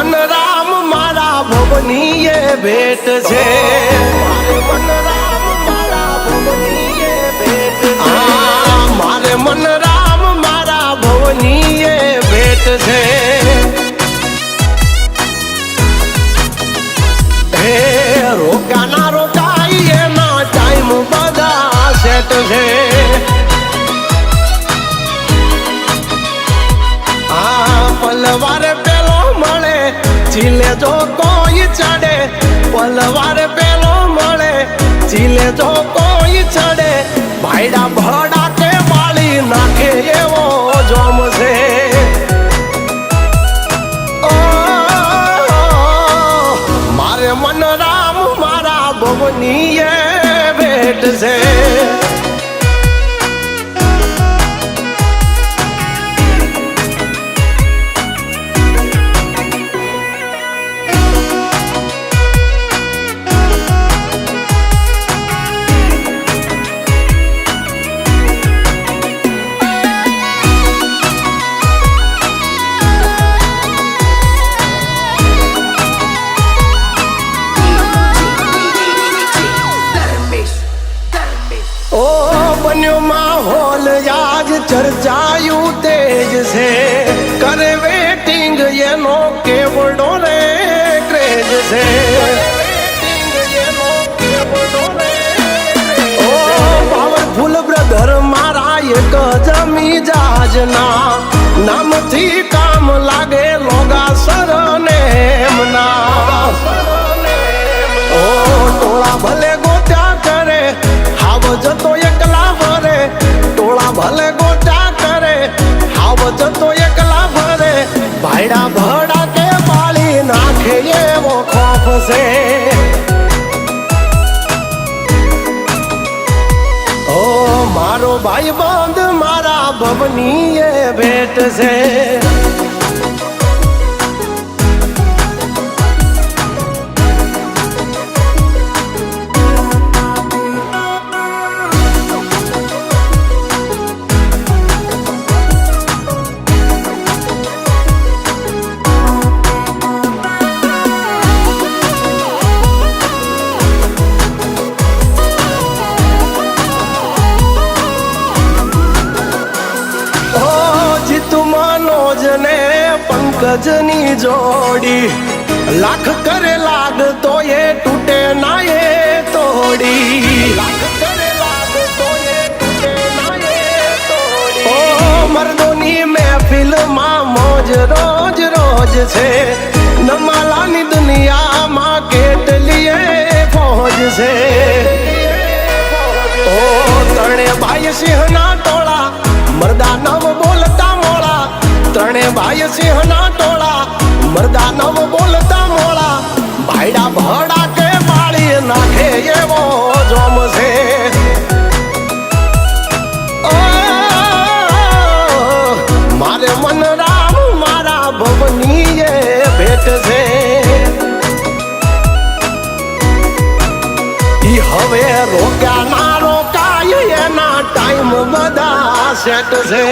મારે મન રામ મારા ભવની એ ભેટ છે મારે મન રામ મારા ભવની એ ભેટ છે આ મારે મન રામ મારા ભવની એ ભેટ છે હે રોકાના રોકાઈ એના ટાઈમ બધા સેટ છે ચીલે જો કોઈ ચડે પલવાર પેલો મળે ચીલે જો કોઈ ચડે ભાઈડા ભડા કે વાળી નાખે એવો જોમ છે ઓ, મારે મન રામ મારા ભવની એ ભેટ છે બન્યો માહોલ આજ ચર્ચાયું તેજ છે. કરે વેટિંગ એનો કેવડો રે ક્રેજ છે. છે. ઓ મારો ભાઈ બંધ મારા ભવની ભેટ છે. ને પંકજની જોડી. લાખ કરે લાગ તો એ તૂટે ના એ તોડી. લાખ કરે લાગ તો મોજ રોજ રોજ છે. નમાલાની દુનિયામાં કેટલી એ ફોજ છે. ઓ ભાઈ સિંહના ટોળા, મરદા નામ બોલતા ત્રણે ભાઈ સિંહના ટોળા મરદા નવ બોલતા મોળા ભાઈડા ભડા કે બાળી નાખે એવો જોમ છે ઓ, મારે મન રામ મારા ભવની એ ભેટ છે ઈ હવે રોક્યા ના રોકાય એના ટાઈમ બધા સેટ છે